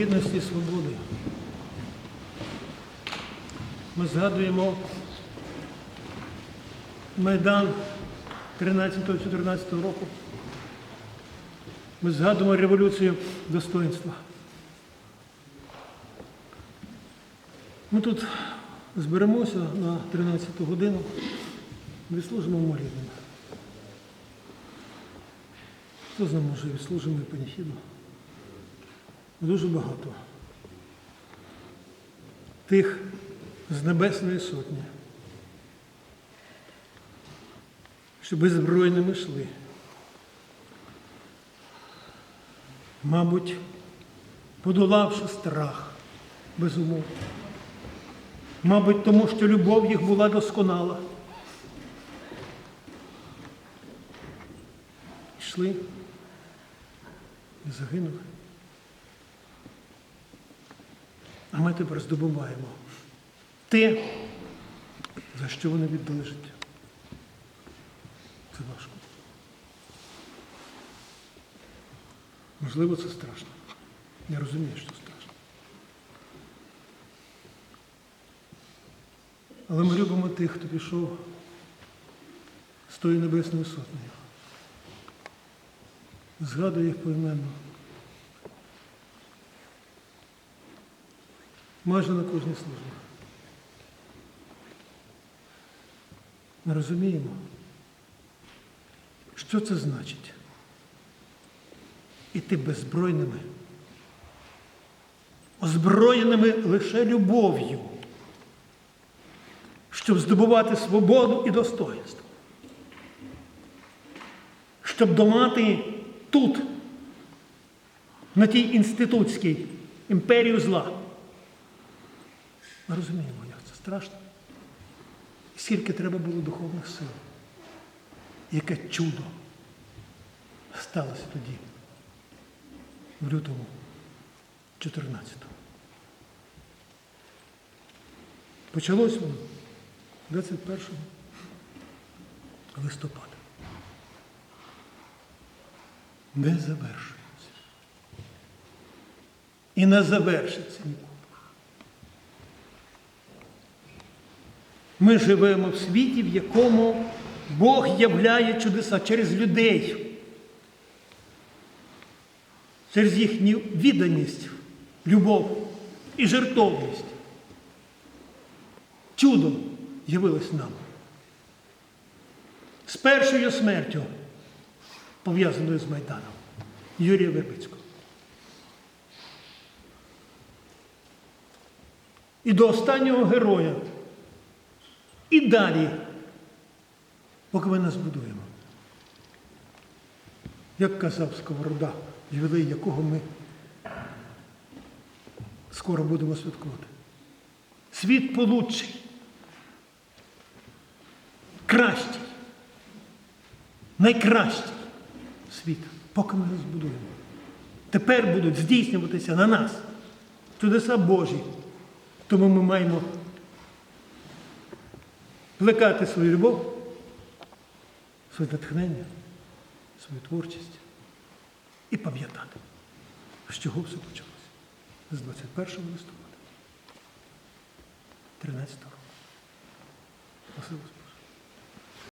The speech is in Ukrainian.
Гідності свободи. Ми згадуємо Майдан 13-14 року. Ми згадуємо революцію достоинства. Ми тут зберемося на 13-ту годину, відслужимо молитву. Хто знає, може, відслужимо і паніхіду. Дуже багато. Тих з Небесної Сотні, що беззбройними йшли. Мабуть, подолавши страх, безумовно. Мабуть, тому що любов їх була досконала. Йшли і загинули. А ми тепер здобуваємо те, за що вони віддали життя. Це важко. Можливо, це страшно. Я розумію, що страшно. Але ми любимо тих, хто пішов з тою небесною сотнею. Згадую їх поіменно. Майже на кожній службі. Ми розуміємо, що це значить іти беззбройними, озброєними лише любов'ю, щоб здобувати свободу і достоинство, щоб домати тут, на тій інститутській імперію зла. Ми розуміємо, як це страшно. Скільки треба було духовних сил. Яке чудо сталося тоді, в лютому 14-го. Почалось воно 21 листопада. Не завершується. І не завершиться ніколи. Ми живемо в світі, в якому Бог являє чудеса через людей, через їхню відданість, любов і жертовність. Чудом явилось нам. З першою смертю, пов'язаною з Майданом, Юрія Вербицького. І до останнього героя. І далі, поки ми нас будуємо. Як казав Сковорода, ювілей якого ми скоро будемо святкувати. Світ получший, кращий, найкращий світ, поки ми нас будуємо. Тепер будуть здійснюватися на нас чудеса Божі. Тому ми маємо плекати свою любов, своє натхнення, свою творчість і пам'ятати, з чого все почалося. З 21 листопада 13 року.